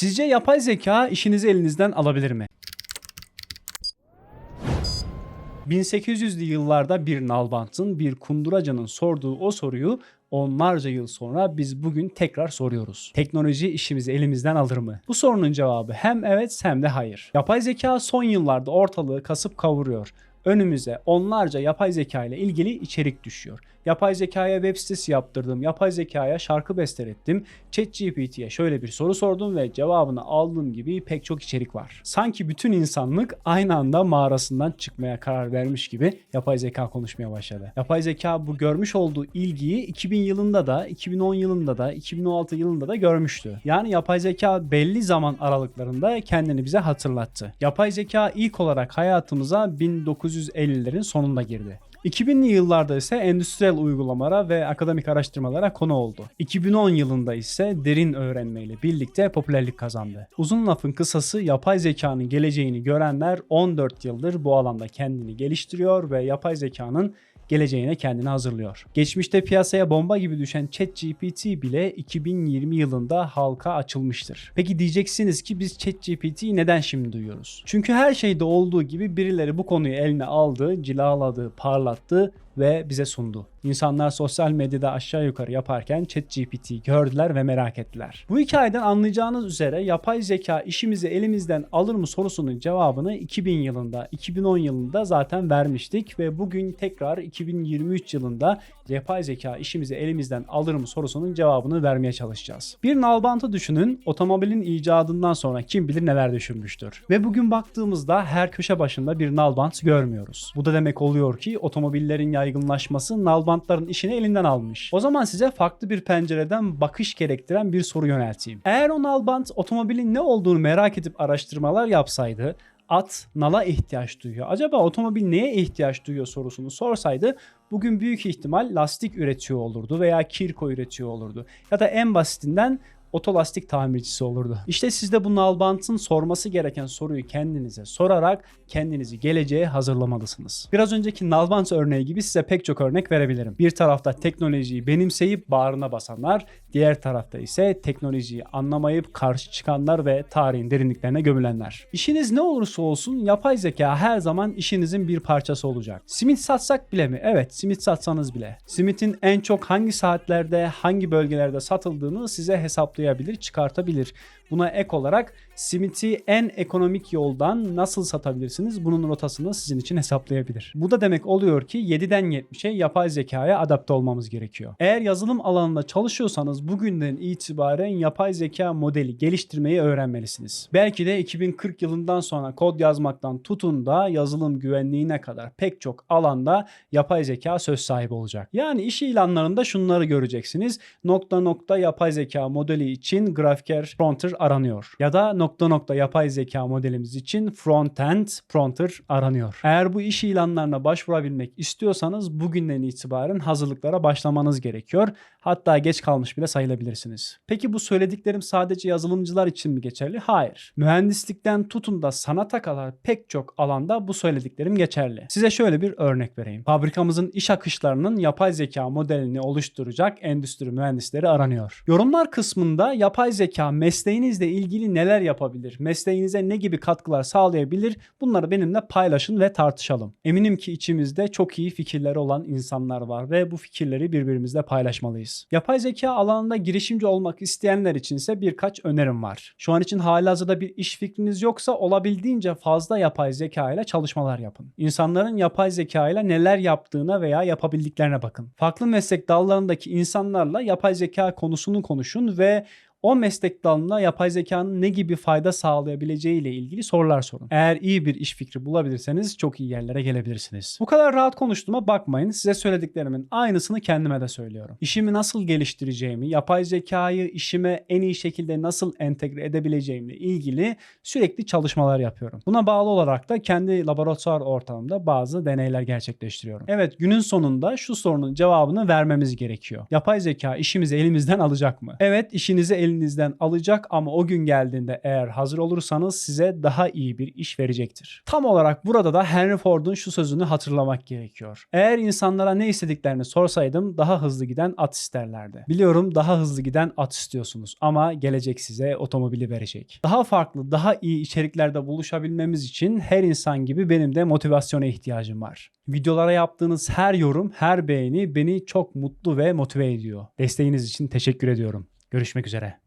Sizce yapay zeka işinizi elinizden alabilir mi? 1800'lü yıllarda bir nalbantın, bir kunduracının sorduğu o soruyu onlarca yıl sonra biz bugün tekrar soruyoruz. Teknoloji işimizi elimizden alır mı? Bu sorunun cevabı hem evet hem de hayır. Yapay zeka son yıllarda ortalığı kasıp kavuruyor. Önümüze onlarca yapay zeka ile ilgili içerik düşüyor. Yapay zekaya web sitesi yaptırdım, yapay zekaya şarkı bestelettim, ChatGPT'ye şöyle bir soru sordum ve cevabını aldığım gibi pek çok içerik var. Sanki bütün insanlık aynı anda mağarasından çıkmaya karar vermiş gibi yapay zeka konuşmaya başladı. Yapay zeka bu görmüş olduğu ilgiyi 2000 yılında da, 2010 yılında da, 2016 yılında da görmüştü. Yani yapay zeka belli zaman aralıklarında kendini bize hatırlattı. Yapay zeka ilk olarak hayatımıza 1950'lerin sonunda girdi. 2000'li yıllarda ise endüstriyel uygulamalara ve akademik araştırmalara konu oldu. 2010 yılında ise derin öğrenmeyle birlikte popülerlik kazandı. Uzun lafın kısası yapay zekanın geleceğini görenler 14 yıldır bu alanda kendini geliştiriyor ve yapay zekanın geleceğine kendini hazırlıyor. Geçmişte piyasaya bomba gibi düşen ChatGPT bile 2020 yılında halka açılmıştır. Peki diyeceksiniz ki biz ChatGPT'yi neden şimdi duyuyoruz? Çünkü her şeyde olduğu gibi birileri bu konuyu eline aldı, cilaladı, parlattı ve bize sundu. İnsanlar sosyal medyada aşağı yukarı yaparken ChatGPT'yi gördüler ve merak ettiler. Bu hikayeden anlayacağınız üzere yapay zeka işimizi elimizden alır mı sorusunun cevabını 2000 yılında, 2010 yılında zaten vermiştik ve bugün tekrar 2023 yılında yapay zeka işimizi elimizden alır mı sorusunun cevabını vermeye çalışacağız. Bir nalbantı düşünün, otomobilin icadından sonra kim bilir neler düşünmüştür. Ve bugün baktığımızda her köşe başında bir nalbant görmüyoruz. Bu da demek oluyor ki otomobillerin yaygınlaşması nalbantların işini elinden almış. O zaman size farklı bir pencereden bakış gerektiren bir soru yönelteyim. Eğer o nalbant otomobilin ne olduğunu merak edip araştırmalar yapsaydı at nala ihtiyaç duyuyor. Acaba otomobil neye ihtiyaç duyuyor sorusunu sorsaydı bugün büyük ihtimal lastik üretiyor olurdu veya kirko üretiyor olurdu. Ya da en basitinden otolastik tamircisi olurdu. İşte siz de bu nalbantın sorması gereken soruyu kendinize sorarak kendinizi geleceğe hazırlamalısınız. Biraz önceki nalbant örneği gibi size pek çok örnek verebilirim. Bir tarafta teknolojiyi benimseyip bağrına basanlar, diğer tarafta ise teknolojiyi anlamayıp karşı çıkanlar ve tarihin derinliklerine gömülenler. İşiniz ne olursa olsun yapay zeka her zaman işinizin bir parçası olacak. Simit satsak bile mi? Evet, simit satsanız bile. Simitin en çok hangi saatlerde, hangi bölgelerde satıldığını size hesaplayabilir, çıkartabilir. Buna ek olarak simiti en ekonomik yoldan nasıl satabilirsiniz bunun rotasını sizin için hesaplayabilir. Bu da demek oluyor ki 7'den 70'e yapay zekaya adapte olmamız gerekiyor. Eğer yazılım alanında çalışıyorsanız bugünden itibaren yapay zeka modeli geliştirmeyi öğrenmelisiniz. Belki de 2040 yılından sonra kod yazmaktan tutun da yazılım güvenliğine kadar pek çok alanda yapay zeka söz sahibi olacak. Yani iş ilanlarında şunları göreceksiniz. Nokta nokta yapay zeka modeli için grafiker fronter aranıyor. Ya da nokta nokta yapay zeka modelimiz için frontend pronter aranıyor. Eğer bu iş ilanlarına başvurabilmek istiyorsanız bugünden itibaren hazırlıklara başlamanız gerekiyor. Hatta geç kalmış bile sayılabilirsiniz. Peki bu söylediklerim sadece yazılımcılar için mi geçerli? Hayır. Mühendislikten tutun da sanata kadar pek çok alanda bu söylediklerim geçerli. Size şöyle bir örnek vereyim. Fabrikamızın iş akışlarının yapay zeka modelini oluşturacak endüstri mühendisleri aranıyor. Yorumlar kısmında yapay zeka mesleğinizle ilgili neler yapabilir? Mesleğinize ne gibi katkılar sağlayabilir? Bunları benimle paylaşın ve tartışalım. Eminim ki içimizde çok iyi fikirleri olan insanlar var ve bu fikirleri birbirimizle paylaşmalıyız. Yapay zeka alanında girişimci olmak isteyenler için ise birkaç önerim var. Şu an için halihazırda bir iş fikriniz yoksa olabildiğince fazla yapay zeka ile çalışmalar yapın. İnsanların yapay zeka ile neler yaptığına veya yapabildiklerine bakın. Farklı meslek dallarındaki insanlarla yapay zeka konusunu konuşun ve o meslek dalına yapay zekanın ne gibi fayda sağlayabileceği ile ilgili sorular sorun. Eğer iyi bir iş fikri bulabilirseniz çok iyi yerlere gelebilirsiniz. Bu kadar rahat konuştuğuma bakmayın. Size söylediklerimin aynısını kendime de söylüyorum. İşimi nasıl geliştireceğimi, yapay zekayı işime en iyi şekilde nasıl entegre edebileceğimle ilgili sürekli çalışmalar yapıyorum. Buna bağlı olarak da kendi laboratuvar ortamımda bazı deneyler gerçekleştiriyorum. Evet günün sonunda şu sorunun cevabını vermemiz gerekiyor. Yapay zeka işimizi elimizden alacak mı? Evet işinizi elinizden elinizden alacak ama o gün geldiğinde eğer hazır olursanız size daha iyi bir iş verecektir. Tam olarak burada da Henry Ford'un şu sözünü hatırlamak gerekiyor. Eğer insanlara ne istediklerini sorsaydım daha hızlı giden at isterlerdi. Biliyorum daha hızlı giden at istiyorsunuz ama gelecek size otomobili verecek. Daha farklı, daha iyi içeriklerde buluşabilmemiz için her insan gibi benim de motivasyona ihtiyacım var. Videolara yaptığınız her yorum, her beğeni beni çok mutlu ve motive ediyor. Desteğiniz için teşekkür ediyorum. Görüşmek üzere.